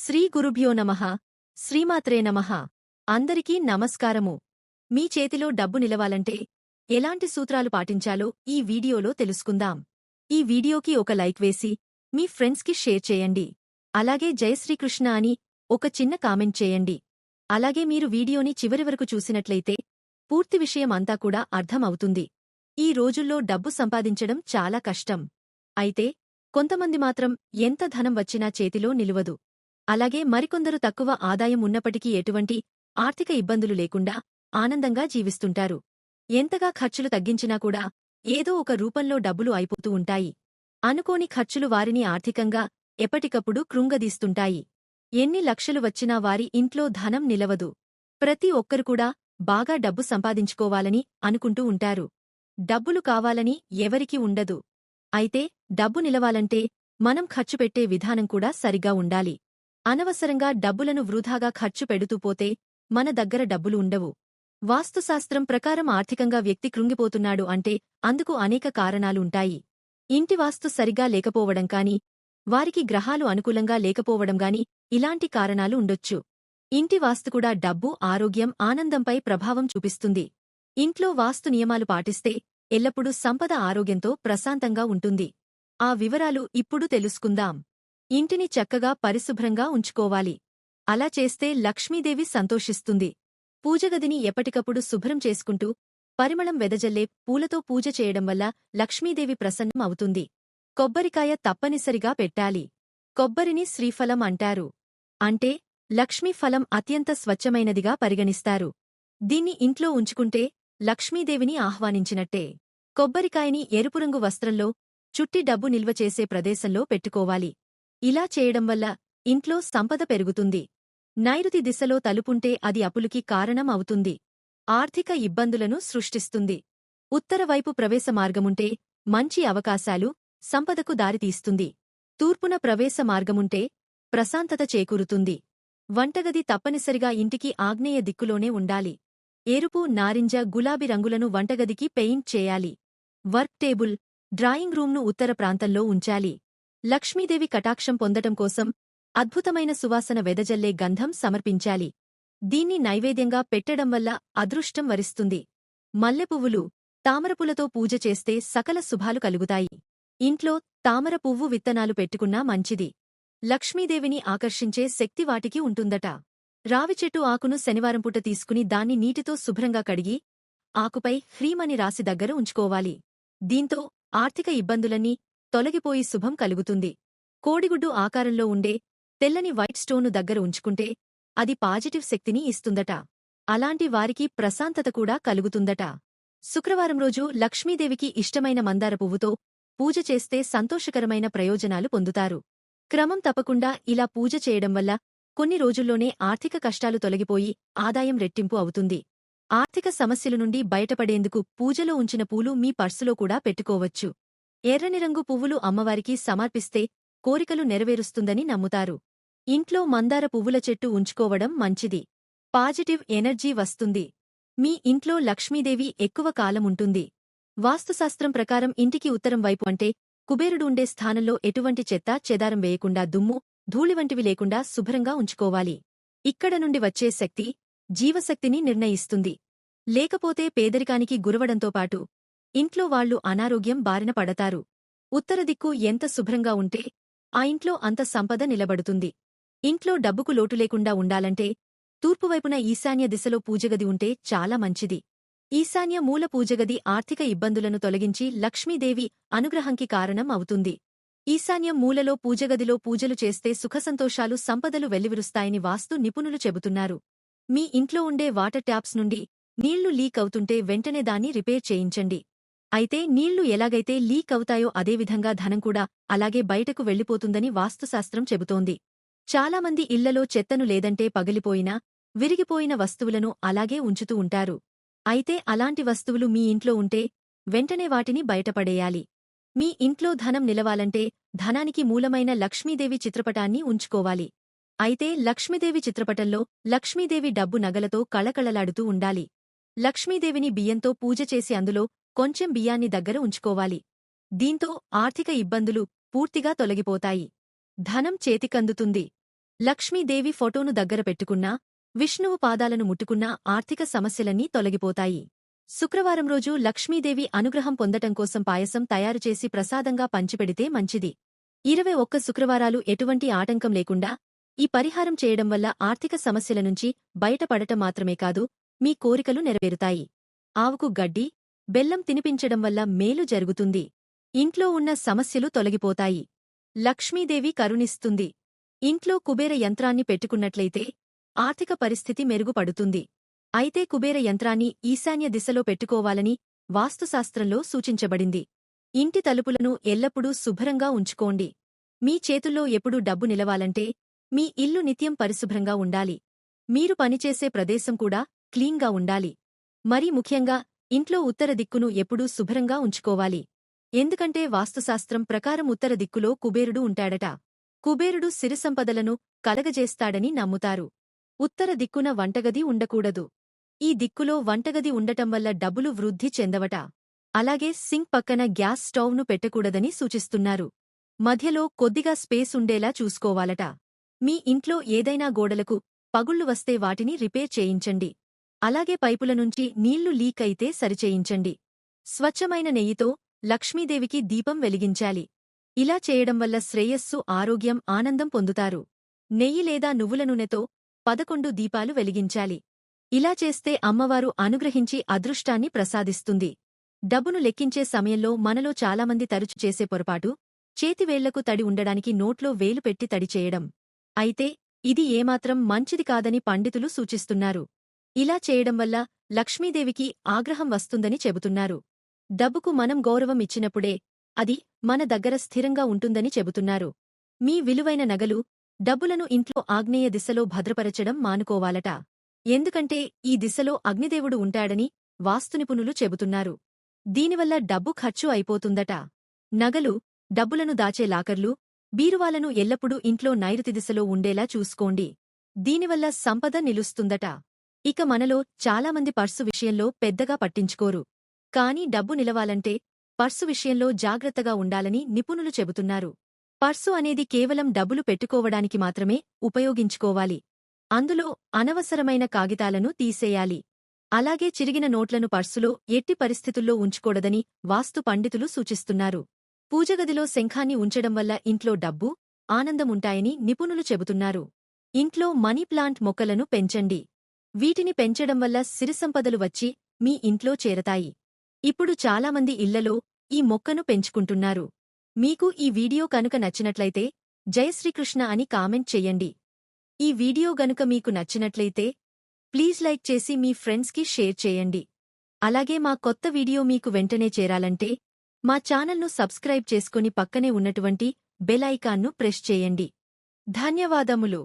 శ్రీ గురుభ్యో నమః. శ్రీమాత్రే నమ. అందరికీ నమస్కారము. మీ చేతిలో డబ్బు నిలవాలంటే ఎలాంటి సూత్రాలు పాటించాలో ఈ వీడియోలో తెలుసుకుందాం. ఈ వీడియోకి ఒక లైక్ వేసి మీ ఫ్రెండ్స్కి షేర్ చేయండి. అలాగే జయశ్రీకృష్ణ అని ఒక చిన్న కామెంట్ చేయండి. అలాగే మీరు వీడియోని చివరి వరకు చూసినట్లయితే పూర్తి విషయం అంతా కూడా అర్థం అవుతుంది ఈ రోజుల్లో డబ్బు సంపాదించడం చాలా కష్టం. అయితే కొంతమంది మాత్రం ఎంత ధనం వచ్చినా చేతిలో నిలువదు. అలాగే మరికొందరు తక్కువ ఆదాయం ఉన్నప్పటికీ ఎటువంటి ఆర్థిక ఇబ్బందులు లేకుండా ఆనందంగా జీవిస్తుంటారు. ఎంతగా ఖర్చులు తగ్గించినా కూడా ఏదో ఒక రూపంలో డబ్బులు అయిపోతూ ఉంటాయి. అనుకోని ఖర్చులు వారిని ఆర్థికంగా ఎప్పటికప్పుడు కృంగదీస్తుంటాయి. ఎన్ని లక్షలు వచ్చినా వారి ఇంట్లో ధనం నిలవదు. ప్రతి ఒక్కరు కూడా బాగా డబ్బు సంపాదించుకోవాలని అనుకుంటూ ఉంటారు. డబ్బులు కావాలని ఎవరికీ ఉండదు. అయితే డబ్బు నిలవాలంటే మనం ఖర్చు పెట్టే విధానం కూడా సరిగా ఉండాలి. అనవసరంగా డబ్బులను వృధాగా ఖర్చు పెడుతూ పోతే మన దగ్గర డబ్బులు ఉండవు. వాస్తుశాస్త్రం ప్రకారం ఆర్థికంగా వ్యక్తి కృంగిపోతున్నాడు అంటే అందుకు అనేక కారణాలుంటాయి ఇంటి వాస్తు సరిగా లేకపోవడం కాని వారికి గ్రహాలు అనుకూలంగా లేకపోవడం గాని ఇలాంటి కారణాలు ఉండొచ్చు. ఇంటి వాస్తు కూడా డబ్బు ఆరోగ్యం ఆనందంపై ప్రభావం చూపిస్తుంది. ఇంట్లో వాస్తు నియమాలు పాటిస్తే ఎల్లప్పుడూ సంపద ఆరోగ్యంతో ప్రశాంతంగా ఉంటుంది. ఆ వివరాలు ఇప్పుడు తెలుసుకుందాం. ఇంటిని చక్కగా పరిశుభ్రంగా ఉంచుకోవాలి. అలా చేస్తే లక్ష్మీదేవి సంతోషిస్తుంది. పూజగదిని ఎప్పటికప్పుడు శుభ్రం చేసుకుంటూ పరిమళం వెదజల్లే పూలతో పూజ చేయడం వల్ల లక్ష్మీదేవి ప్రసన్నం అవుతుంది. కొబ్బరికాయ తప్పనిసరిగా పెట్టాలి. కొబ్బరిని శ్రీఫలం అంటారు. అంటే లక్ష్మీ ఫలం అత్యంత స్వచ్ఛమైనదిగా పరిగణిస్తారు. దీన్ని ఇంట్లో ఉంచుకుంటే లక్ష్మీదేవిని ఆహ్వానించినట్టే. కొబ్బరికాయని ఎరుపురంగు వస్త్రంలో చుట్టి డబ్బు నిల్వ చేసే ప్రదేశంలో పెట్టుకోవాలి. ఇలా చేయడం వల్ల ఇంట్లో సంపద పెరుగుతుంది. నైరుతి దిశలో తలుపుంటే అది అప్పులుకి కారణం అవుతుంది. ఆర్థిక ఇబ్బందులను సృష్టిస్తుంది. ఉత్తరవైపు ప్రవేశ మార్గముంటే మంచి అవకాశాలు సంపదకు దారితీస్తుంది. తూర్పున ప్రవేశ మార్గముంటే ప్రశాంతత చేకూరుతుంది. వంటగది తప్పనిసరిగా ఇంటికి ఆగ్నేయ దిక్కులోనే ఉండాలి. ఎరుపు నారింజ గులాబీ రంగులను వంటగదికి పెయింట్ చేయాలి. వర్క్ టేబుల్ డ్రాయింగ్ రూమ్ను ఉత్తర ప్రాంతంలో ఉంచాలి. లక్ష్మీదేవి కటాక్షం పొందటం కోసం అద్భుతమైన సువాసన వెదజల్లే గంధం సమర్పించాలి. దీన్ని నైవేద్యంగా పెట్టడం వల్ల అదృష్టం వరిస్తుంది. మల్లెపువ్వులు తామరపులతో పూజ చేస్తే సకల శుభాలు కలుగుతాయి. ఇంట్లో తామర పువ్వు విత్తనాలు పెట్టుకున్నా మంచిది. లక్ష్మీదేవిని ఆకర్షించే శక్తి వాటికి ఉంటుందట. రావిచెట్టు ఆకును శనివారం పూట తీసుకుని దాన్ని నీటితో శుభ్రంగా కడిగి ఆకుపై హ్రీమని రాసి దగ్గర ఉంచుకోవాలి. దీంతో ఆర్థిక ఇబ్బందులన్నీ తొలగిపోయి శుభం కలుగుతుంది. కోడిగుడ్డు ఆకారంలో ఉండే తెల్లని వైట్ స్టోను దగ్గర ఉంచుకుంటే అది పాజిటివ్ శక్తిని ఇస్తుందట. అలాంటి వారికి ప్రశాంతత కూడా కలుగుతుందట. శుక్రవారం రోజు లక్ష్మీదేవికి ఇష్టమైన మందార పువ్వుతో పూజ చేస్తే సంతోషకరమైన ప్రయోజనాలు పొందుతారు. క్రమం తప్పకుండా ఇలా పూజ చేయడం వల్ల కొన్ని రోజుల్లోనే ఆర్థిక కష్టాలు తొలగిపోయి ఆదాయం రెట్టింపు అవుతుంది. ఆర్థిక సమస్యల నుండి బయటపడేందుకు పూజలో ఉంచిన పూలు మీ పర్సులో కూడా పెట్టుకోవచ్చు. ఎర్రని రంగు పువ్వులు అమ్మవారికి సమర్పిస్తే కోరికలు నెరవేరుస్తుందని నమ్ముతారు. ఇంట్లో మందార పువ్వుల చెట్టు ఉంచుకోవడం మంచిది. పాజిటివ్ ఎనర్జీ వస్తుంది. మీ ఇంట్లో లక్ష్మీదేవి ఎక్కువ కాలం ఉంటుంది. వాస్తుశాస్త్రం ప్రకారం ఇంటికి ఉత్తరం వైపు అంటే కుబేరుడు ఉండే స్థానంలో ఎటువంటి చెత్త చెదారం వేయకుండా దుమ్ము ధూళి వంటివి లేకుండా శుభ్రంగా ఉంచుకోవాలి. ఇక్కడ నుండి వచ్చే శక్తి జీవశక్తిని నిర్ణయిస్తుంది. లేకపోతే పేదరికానికి గురవడంతో పాటు ఇంట్లో వాళ్ళు అనారోగ్యం బారిన పడతారు. ఉత్తరదిక్కు ఎంత శుభ్రంగా ఉంటే ఆ ఇంట్లో అంత సంపద నిలబడుతుంది. ఇంట్లో డబ్బుకు లోటు లేకుండా ఉండాలంటే తూర్పువైపున ఈశాన్య దిశలో పూజగది ఉంటే చాలా మంచిది. ఈశాన్య మూల పూజగది ఆర్థిక ఇబ్బందులను తొలగించి లక్ష్మీదేవి అనుగ్రహంకి కారణం అవుతుంది. ఈశాన్యం మూలలో పూజగదిలో పూజలు చేస్తే సుఖసంతోషాలు సంపదలు వెల్లివిరుస్తాయని వాస్తు నిపుణులు చెబుతున్నారు. మీ ఇంట్లో ఉండే వాటర్ ట్యాప్స్ నుండి నీళ్ళు లీక్ అవుతుంటే వెంటనే దాన్ని రిపేర్ చేయించండి. అయితే నీళ్ళు ఎలాగైతే లీక్ అవుతాయో అదేవిధంగా ధనం కూడా అలాగే బయటకు వెళ్ళిపోతుందని వాస్తుశాస్త్రం చెబుతోంది. చాలామంది ఇళ్ళలో చెత్తను లేదంటే పగిలిపోయిన విరిగిపోయిన వస్తువులను అలాగే ఉంచుతూ ఉంటారు. అయితే అలాంటి వస్తువులు మీ ఇంట్లో ఉంటే వెంటనే వాటిని బయటపడేయాలి. మీ ఇంట్లో ధనం నిలవాలంటే ధనానికి మూలమైన లక్ష్మీదేవి చిత్రపటాన్ని ఉంచుకోవాలి. అయితే లక్ష్మీదేవి చిత్రపటంలో లక్ష్మీదేవి డబ్బు నగలతో కళకళలాడుతూ ఉండాలి. లక్ష్మీదేవిని బియ్యంతో పూజ చేసి అందులో కొంచెం బియ్యాన్ని దగ్గర ఉంచుకోవాలి. దీంతో ఆర్థిక ఇబ్బందులు పూర్తిగా తొలగిపోతాయి. ధనం చేతికందుతుంది. లక్ష్మీదేవి ఫోటోను దగ్గర పెట్టుకున్నా విష్ణువు పాదాలను ముట్టుకున్నా ఆర్థిక సమస్యలన్నీ తొలగిపోతాయి. శుక్రవారం రోజు లక్ష్మీదేవి అనుగ్రహం పొందటం కోసం పాయసం తయారుచేసి ప్రసాదంగా పంచిపెడితే మంచిది. ఇరవై ఒక్క శుక్రవారాలు ఎటువంటి ఆటంకం లేకుండా ఈ పరిహారం చేయడం వల్ల ఆర్థిక సమస్యల నుంచి బయటపడటం మాత్రమే కాదు మీ కోరికలు నెరవేరుతాయి. ఆవుకు గడ్డి బెల్లం తినిపించడం వల్ల మేలు జరుగుతుంది. ఇంట్లో ఉన్న సమస్యలు తొలగిపోతాయి. లక్ష్మీదేవి కరుణిస్తుంది. ఇంట్లో కుబేర యంత్రాన్ని పెట్టుకున్నట్లయితే ఆర్థిక పరిస్థితి మెరుగుపడుతుంది. అయితే కుబేర యంత్రాన్ని ఈశాన్య దిశలో పెట్టుకోవాలని వాస్తుశాస్త్రంలో సూచించబడింది. ఇంటి తలుపులను ఎల్లప్పుడూ శుభ్రంగా ఉంచుకోండి. మీ చేతుల్లో ఎప్పుడూ డబ్బు నిలవాలంటే మీ ఇల్లు నిత్యం పరిశుభ్రంగా ఉండాలి. మీరు పనిచేసే ప్రదేశం కూడా క్లీన్గా ఉండాలి. మరీ ముఖ్యంగా ఇంట్లో ఉత్తర దిక్కును ఎప్పుడూ శుభ్రంగా ఉంచుకోవాలి. ఎందుకంటే వాస్తుశాస్త్రం ప్రకారం ఉత్తర దిక్కులో కుబేరుడు ఉంటాడట. కుబేరుడు సిరిసంపదలను కలగజేస్తాడని నమ్ముతారు. ఉత్తర దిక్కున వంటగది ఉండకూడదు. ఈ దిక్కులో వంటగది ఉండటం వల్ల డబ్బులు వృద్ధి చెందవట. అలాగే సింక్ పక్కన గ్యాస్ స్టవ్ను పెట్టకూడదని సూచిస్తున్నారు. మధ్యలో కొద్దిగా స్పేస్ ఉండేలా చూసుకోవాలట. మీ ఇంట్లో ఏదైనా గోడలకు పగుళ్ళు వస్తే వాటిని రిపేర్ చేయించండి. అలాగే పైపుల నుంచి నీళ్ళు లీక్ అయితే సరిచేయించండి. స్వచ్ఛమైన నెయ్యితో లక్ష్మీదేవికి దీపం వెలిగించాలి. ఇలా చేయడం వల్ల శ్రేయస్సు ఆరోగ్యం ఆనందం పొందుతారు. నెయ్యి లేదా నువ్వుల నూనెతో పదకొండు దీపాలు వెలిగించాలి. ఇలా చేస్తే అమ్మవారు అనుగ్రహించి అదృష్టాన్ని ప్రసాదిస్తుంది. డబ్బును లెక్కించే సమయంలో మనలో చాలామంది తరచు చేసే పొరపాటు చేతివేళ్ళకు తడి ఉండడానికి నోట్లో వేలు పెట్టి తడి చేయడం. అయితే ఇది ఏమాత్రం మంచిది కాదని పండితులు సూచిస్తున్నారు. ఇలా చేయడం వల్ల లక్ష్మీదేవికి ఆగ్రహం వస్తుందని చెబుతున్నారు. డబ్బుకు మనం గౌరవం ఇచ్చినప్పుడే అది మన దగ్గర స్థిరంగా ఉంటుందని చెబుతున్నారు. మీ విలువైన నగలు డబ్బులను ఇంట్లో ఆగ్నేయ దిశలో భద్రపరచడం మానుకోవాలట. ఎందుకంటే ఈ దిశలో అగ్నిదేవుడు ఉంటాడని వాస్తునిపుణులు చెబుతున్నారు. దీనివల్ల డబ్బు ఖర్చు అయిపోతుందట. నగలు డబ్బులను దాచే లాకర్లు బీరువాలను ఎల్లప్పుడూ ఇంట్లో నైరుతి దిశలో ఉండేలా చూసుకోండి. దీనివల్ల సంపద నిలుస్తుందట. ఇక మనలో చాలామంది పర్సు విషయంలో పెద్దగా పట్టించుకోరు. కాని డబ్బు నిలవాలంటే పర్సు విషయంలో జాగ్రత్తగా ఉండాలని నిపుణులు చెబుతున్నారు. పర్సు అనేది కేవలం డబ్బులు పెట్టుకోవడానికి మాత్రమే ఉపయోగించుకోవాలి. అందులో అనవసరమైన కాగితాలను తీసేయాలి. అలాగే చిరిగిన నోట్లను పర్సులో ఎట్టి పరిస్థితుల్లో ఉంచుకూడదని వాస్తు పండితులు సూచిస్తున్నారు. పూజగదిలో శంఖాన్ని ఉంచడం వల్ల ఇంట్లో డబ్బు ఆనందముంటాయని నిపుణులు చెబుతున్నారు. ఇంట్లో మనీ ప్లాంట్ మొక్కలను పెంచండి. వీటిని పెంచడం వల్ల సిరిసంపదలు వచ్చి మీ ఇంట్లో చేరతాయి. ఇప్పుడు చాలామంది ఇళ్ళలో ఈ మొక్కను పెంచుకుంటున్నారు. మీకు ఈ వీడియో కనుక నచ్చినట్లయితే జై శ్రీకృష్ణ అని కామెంట్ చెయ్యండి ఈ వీడియో గనుక మీకు నచ్చినట్లయితే ప్లీజ్ లైక్ చేసి మీ ఫ్రెండ్స్కి షేర్ చేయండి. అలాగే మా కొత్త వీడియో మీకు వెంటనే చేరాలంటే మా ఛానల్ను సబ్స్క్రైబ్ చేసుకుని పక్కనే ఉన్నటువంటి బెల్ ఐకాన్ను ప్రెస్ చేయండి. ధన్యవాదములు.